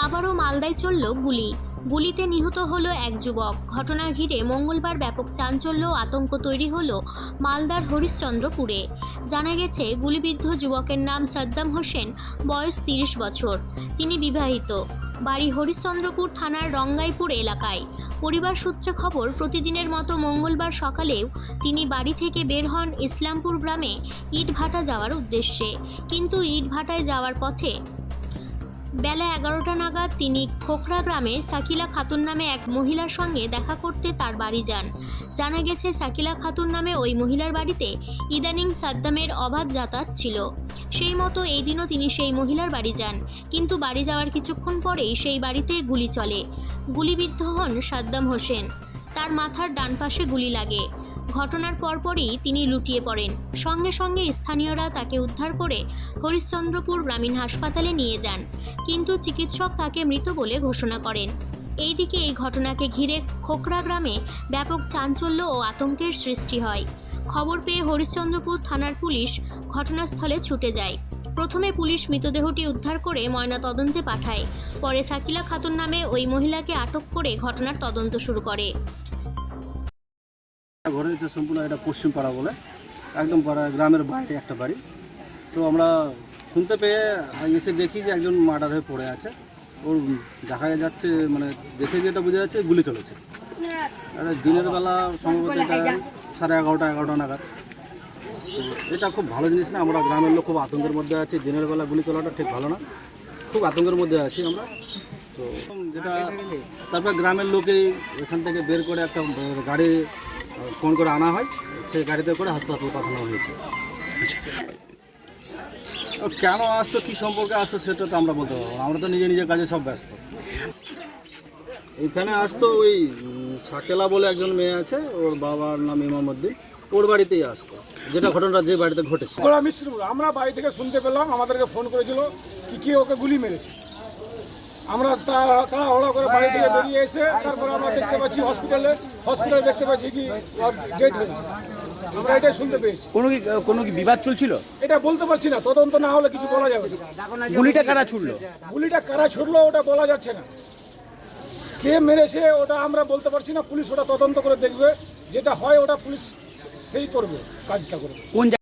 আবারও মালদায় চলল গুলি। গুলিতে নিহত হলো এক যুবক। ঘটনা ঘিরে মঙ্গলবার ব্যাপক চাঞ্চল্য আতঙ্ক তৈরি হলো মালদার হরিশ্চন্দ্রপুরে। জানা গেছে, গুলিবিদ্ধ যুবকের নাম সাদ্দাম হোসেন, বয়স তিরিশ বছর। তিনি বিবাহিত। বাড়ি হরিশ্চন্দ্রপুর থানার রঙ্গাইপুর এলাকায়। পরিবার সূত্রে খবর, প্রতিদিনের মতো মঙ্গলবার সকালেও তিনি বাড়ি থেকে বের হন ইসলামপুর গ্রামে ইটভাটা যাওয়ার উদ্দেশ্যে। কিন্তু ইটভাটায় যাওয়ার পথে বেলা এগারোটা নাগাদ তিনি খোকরা গ্রামে সাকিলা খাতুন নামে এক মহিলার সঙ্গে দেখা করতে তার বাড়ি যান। জানা গেছে, সাকিলা খাতুন নামে ওই মহিলার বাড়িতে ইদানিং সাদ্দামের অবাধ যাতায়াত ছিল। সেই মতো এই দিনও তিনি সেই মহিলার বাড়ি যান, কিন্তু বাড়ি যাওয়ার কিছুক্ষণ পরেই সেই বাড়িতে গুলি চলে। গুলিবিদ্ধ হন সাদ্দাম হোসেন। তার মাথার ডান পাশে গুলি লাগে। ঘটনার পরপরই তিনি লুটিয়ে পড়েন। সঙ্গে সঙ্গে স্থানীয়রা তাকে উদ্ধার করে হরিশ্চন্দ্রপুর গ্রামীণ হাসপাতালে নিয়ে যান, কিন্তু চিকিৎসক তাকে মৃত বলে ঘোষণা করেন। এইদিকে এই ঘটনাকে ঘিরে খোকরা গ্রামে ব্যাপক চাঞ্চল্য ও আতঙ্কের সৃষ্টি হয়। খবর পেয়ে হরিশ্চন্দ্রপুর থানার পুলিশ ঘটনাস্থলে ছুটে যায়। প্রথমে পুলিশ মৃতদেহটি উদ্ধার করে ময়না তদন্তে পাঠায়, পরে সাকিলা খাতুন নামে ওই মহিলাকে আটক করে ঘটনার তদন্ত শুরু করে। ঘরে হচ্ছে সম্পূর্ণ এটা পশ্চিম পাড়া বলে, একদম পাড়া, গ্রামের বাইরে একটা বাড়ি। তো আমরা শুনতে পেয়ে এসে দেখি যে একজন মার্ডার হয়ে পড়ে আছে। ওর দেখা যাচ্ছে মানে দেখে যেটা বোঝা যাচ্ছে গুলি চলেছে। দিনের বেলা সম্ভবত এটা সাড়ে এগারোটা এগারোটা নাগাদ। তো এটা খুব ভালো জিনিস না, আমরা গ্রামের লোক খুব আতঙ্কের মধ্যে আছি। দিনের বেলা গুলি চলাটা ঠিক ভালো না, খুব আতঙ্কের মধ্যে আছি আমরা। তো যেটা, তারপর গ্রামের লোকেই এখান থেকে বের করে একটা গাড়ি ফোন করে আনা হয় সেই গাড়িতে করে হাসপাতালে পাঠানো হয়েছে। কেন আসতো কি সম্পর্কে আসতো সেটা তো আমরা বলতে পারব আমরা তো নিজে নিজের কাজে সব ব্যস্ত। এখানে আসতো ওই সাকেলা বলে একজন মেয়ে আছে ওর বাবার নাম ইমামুদ্দিন ওর বাড়িতেই আসতো। যেটা ঘটনাটা যে বাড়িতে ঘটেছে। আমরা বাড়ি থেকে শুনতে পেলাম আমাদেরকে ফোন করেছিল কি কে ওকে গুলি মেরেছে। আমরা তা- তাড়াহুড়ো করে বাড়ি থেকে বেরিয়ে এসে তারপরে আমরা দেখতে পাচ্ছি হসপিটালে হসপিটালে দেখতে পাচ্ছি কি ডেট হয়ে আমরা এটাই শুনতে পেয়েছি। কোনো কি কোনো কি বিবাদ চলছিল? এটা বলতে পারছি না। তদন্ত না হলে কিছু বলা যাবে না। গুলিটা কারা ছুড়লো? গুলিটা কারা ছুটলো ওটা বলা যাচ্ছে না। কে মেরেছে ওটা আমরা বলতে পারছি না। পুলিশ ওটা তদন্ত করে দেখবে। যেটা হয় ওটা পুলিশ সেই করবে কাজটা করবে। কোন